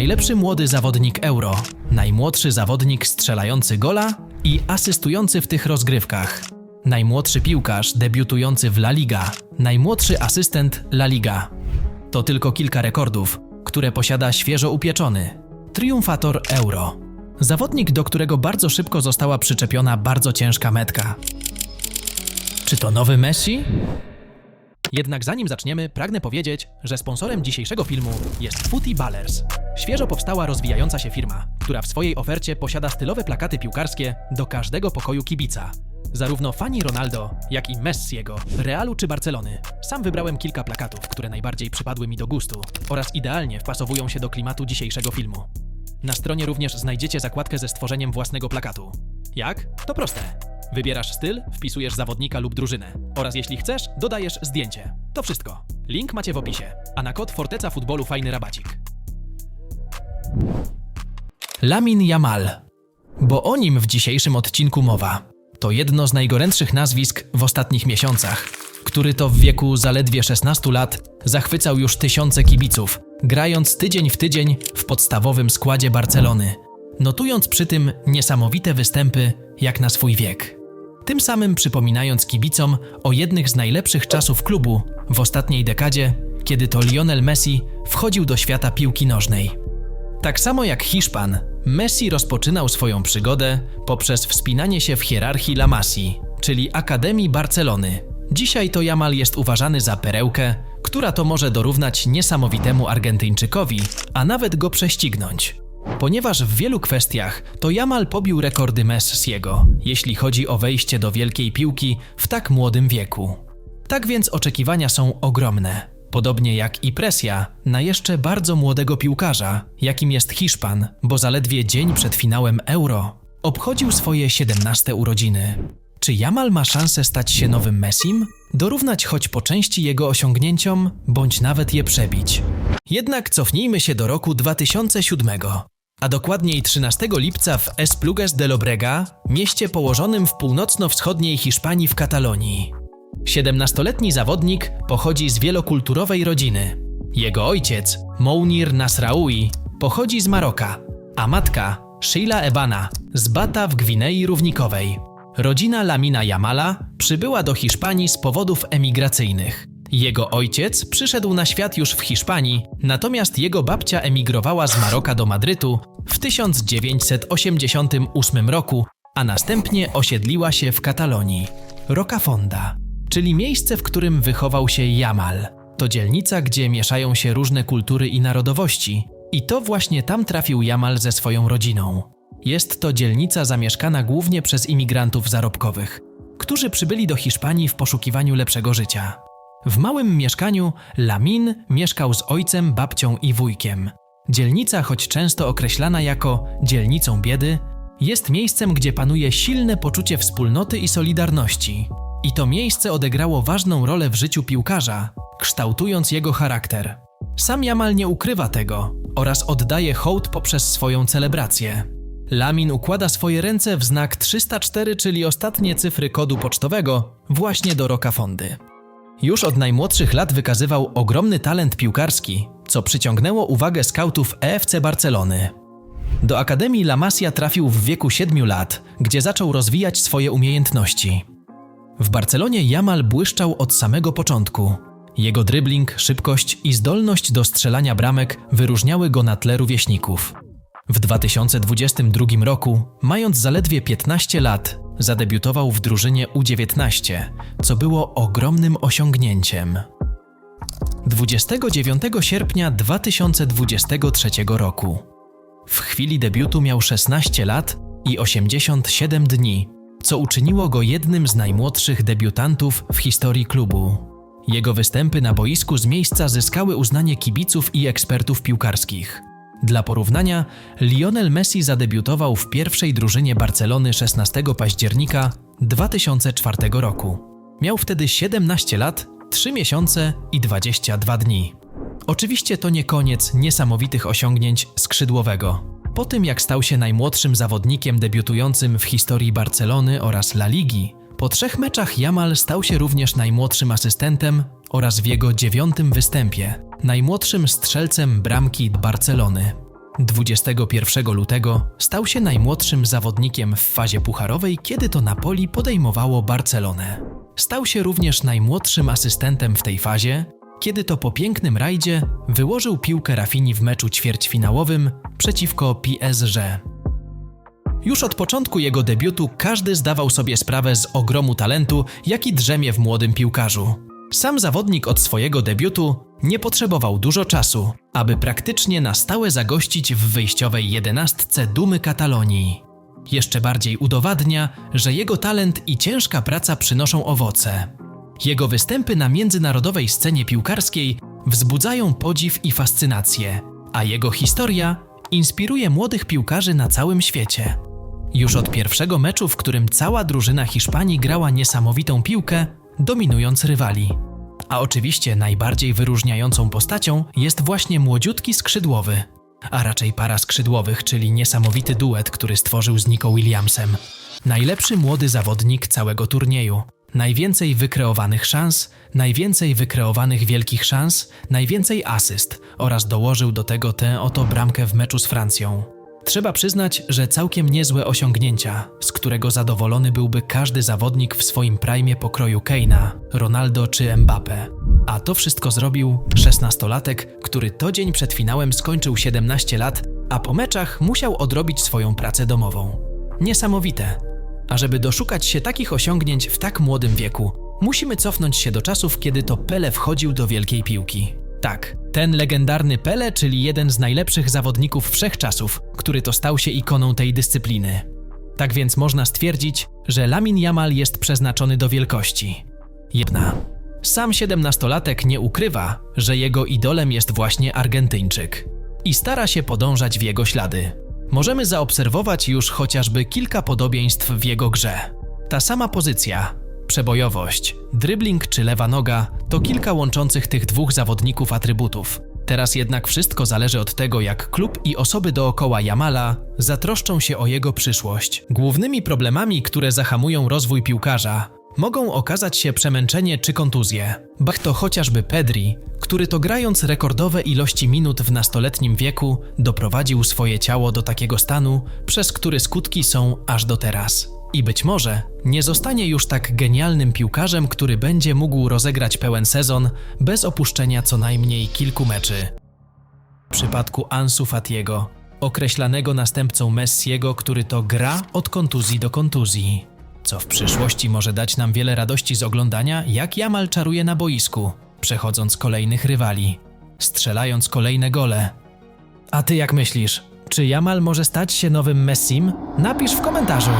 najlepszy młody zawodnik Euro, najmłodszy zawodnik strzelający gola i asystujący w tych rozgrywkach, najmłodszy piłkarz debiutujący w La Liga, najmłodszy asystent La Liga. To tylko kilka rekordów, które posiada świeżo upieczony triumfator Euro. Zawodnik, do którego bardzo szybko została przyczepiona bardzo ciężka metka. Czy to nowy Messi? Jednak zanim zaczniemy, pragnę powiedzieć, że sponsorem dzisiejszego filmu jest Footy Ballers. Świeżo powstała rozwijająca się firma, która w swojej ofercie posiada stylowe plakaty piłkarskie do każdego pokoju kibica. Zarówno fani Ronaldo, jak i Messiego, Realu czy Barcelony. Sam wybrałem kilka plakatów, które najbardziej przypadły mi do gustu oraz idealnie wpasowują się do klimatu dzisiejszego filmu. Na stronie również znajdziecie zakładkę ze stworzeniem własnego plakatu. Jak? To proste. Wybierasz styl, wpisujesz zawodnika lub drużynę oraz jeśli chcesz, dodajesz zdjęcie. To wszystko. Link macie w opisie, a na kod Forteca Futbolu fajny rabacik. Lamin Yamal. Bo o nim w dzisiejszym odcinku mowa. To jedno z najgorętszych nazwisk w ostatnich miesiącach, który to w wieku zaledwie 16 lat zachwycał już tysiące kibiców, grając tydzień w tydzień w podstawowym składzie Barcelony, notując przy tym niesamowite występy jak na swój wiek. Tym samym przypominając kibicom o jednych z najlepszych czasów klubu w ostatniej dekadzie, kiedy to Lionel Messi wchodził do świata piłki nożnej. Tak samo jak Hiszpan, Messi rozpoczynał swoją przygodę poprzez wspinanie się w hierarchii La Masi, czyli Akademii Barcelony. Dzisiaj to Jamal jest uważany za perełkę, która to może dorównać niesamowitemu Argentyńczykowi, a nawet go prześcignąć. Ponieważ w wielu kwestiach to Jamal pobił rekordy Messiego, jeśli chodzi o wejście do wielkiej piłki w tak młodym wieku. Tak więc oczekiwania są ogromne. Podobnie jak i presja na jeszcze bardzo młodego piłkarza, jakim jest Hiszpan, bo zaledwie dzień przed finałem Euro obchodził swoje 17 urodziny. Czy Jamal ma szansę stać się nowym Messim? Dorównać choć po części jego osiągnięciom, bądź nawet je przebić. Jednak cofnijmy się do roku 2007, a dokładniej 13 lipca w Esplugues de Llobrega, mieście położonym w północno-wschodniej Hiszpanii w Katalonii. 17-letni zawodnik pochodzi z wielokulturowej rodziny. Jego ojciec, Mounir Nasraoui, pochodzi z Maroka, a matka, Sheila Ebana, z Bata w Gwinei Równikowej. Rodzina Lamina Jamala przybyła do Hiszpanii z powodów emigracyjnych. Jego ojciec przyszedł na świat już w Hiszpanii, natomiast jego babcia emigrowała z Maroka do Madrytu w 1988 roku, a następnie osiedliła się w Katalonii. Rocafonda, czyli miejsce, w którym wychował się Jamal. To dzielnica, gdzie mieszają się różne kultury i narodowości. I to właśnie tam trafił Jamal ze swoją rodziną. Jest to dzielnica zamieszkana głównie przez imigrantów zarobkowych, którzy przybyli do Hiszpanii w poszukiwaniu lepszego życia. W małym mieszkaniu Lamin mieszkał z ojcem, babcią i wujkiem. Dzielnica, choć często określana jako dzielnicą biedy, jest miejscem, gdzie panuje silne poczucie wspólnoty i solidarności. I to miejsce odegrało ważną rolę w życiu piłkarza, kształtując jego charakter. Sam Jamal nie ukrywa tego oraz oddaje hołd poprzez swoją celebrację. Lamin układa swoje ręce w znak 304, czyli ostatnie cyfry kodu pocztowego, właśnie do Rocafondy. Już od najmłodszych lat wykazywał ogromny talent piłkarski, co przyciągnęło uwagę skautów EFC Barcelony. Do Akademii La Masia trafił w wieku 7 lat, gdzie zaczął rozwijać swoje umiejętności. W Barcelonie Jamal błyszczał od samego początku. Jego dribbling, szybkość i zdolność do strzelania bramek wyróżniały go na tle rówieśników. W 2022 roku, mając zaledwie 15 lat, zadebiutował w drużynie U19, co było ogromnym osiągnięciem. 29 sierpnia 2023 roku. W chwili debiutu miał 16 lat i 87 dni, co uczyniło go jednym z najmłodszych debiutantów w historii klubu. Jego występy na boisku z miejsca zyskały uznanie kibiców i ekspertów piłkarskich. Dla porównania, Lionel Messi zadebiutował w pierwszej drużynie Barcelony 16 października 2004 roku. Miał wtedy 17 lat, 3 miesiące i 22 dni. Oczywiście to nie koniec niesamowitych osiągnięć skrzydłowego. Po tym jak stał się najmłodszym zawodnikiem debiutującym w historii Barcelony oraz La Ligi, po trzech meczach Jamal stał się również najmłodszym asystentem oraz w jego dziewiątym występie najmłodszym strzelcem bramki Barcelony. 21 lutego stał się najmłodszym zawodnikiem w fazie pucharowej, kiedy to Napoli podejmowało Barcelonę. Stał się również najmłodszym asystentem w tej fazie, kiedy to po pięknym rajdzie wyłożył piłkę Rafini w meczu ćwierćfinałowym przeciwko PSG. Już od początku jego debiutu każdy zdawał sobie sprawę z ogromu talentu, jaki drzemie w młodym piłkarzu. Sam zawodnik od swojego debiutu nie potrzebował dużo czasu, aby praktycznie na stałe zagościć w wyjściowej jedenastce Dumy Katalonii. Jeszcze bardziej udowadnia, że jego talent i ciężka praca przynoszą owoce. Jego występy na międzynarodowej scenie piłkarskiej wzbudzają podziw i fascynację, a jego historia inspiruje młodych piłkarzy na całym świecie. Już od pierwszego meczu, w którym cała drużyna Hiszpanii grała niesamowitą piłkę, dominując rywali. A oczywiście najbardziej wyróżniającą postacią jest właśnie młodziutki skrzydłowy, a raczej para skrzydłowych, czyli niesamowity duet, który stworzył z Nico Williamsem. Najlepszy młody zawodnik całego turnieju. Najwięcej wykreowanych szans, najwięcej wykreowanych wielkich szans, najwięcej asyst oraz dołożył do tego tę oto bramkę w meczu z Francją. Trzeba przyznać, że całkiem niezłe osiągnięcia, z którego zadowolony byłby każdy zawodnik w swoim prime pokroju Keina, Ronaldo czy Mbappe. A to wszystko zrobił 16-latek, który to dzień przed finałem skończył 17 lat, a po meczach musiał odrobić swoją pracę domową. Niesamowite. A żeby doszukać się takich osiągnięć w tak młodym wieku, musimy cofnąć się do czasów, kiedy to Pele wchodził do wielkiej piłki. Tak, ten legendarny Pele, czyli jeden z najlepszych zawodników wszechczasów, który to stał się ikoną tej dyscypliny. Tak więc można stwierdzić, że Lamin Yamal jest przeznaczony do wielkości. Jedna. Sam siedemnastolatek nie ukrywa, że jego idolem jest właśnie Argentyńczyk i stara się podążać w jego ślady. Możemy zaobserwować już chociażby kilka podobieństw w jego grze. Ta sama pozycja, przebojowość, dribbling czy lewa noga to kilka łączących tych dwóch zawodników atrybutów. Teraz jednak wszystko zależy od tego, jak klub i osoby dookoła Jamala zatroszczą się o jego przyszłość. Głównymi problemami, które zahamują rozwój piłkarza, mogą okazać się przemęczenie czy kontuzje. Bach to chociażby Pedri, który to grając rekordowe ilości minut w nastoletnim wieku doprowadził swoje ciało do takiego stanu, przez który skutki są aż do teraz. I być może nie zostanie już tak genialnym piłkarzem, który będzie mógł rozegrać pełen sezon bez opuszczenia co najmniej kilku meczy. W przypadku Ansu Fatiego, określanego następcą Messiego, który to gra od kontuzji do kontuzji. Co w przyszłości może dać nam wiele radości z oglądania, jak Jamal czaruje na boisku, przechodząc kolejnych rywali, strzelając kolejne gole. A ty jak myślisz? Czy Jamal może stać się nowym Messim? Napisz w komentarzu.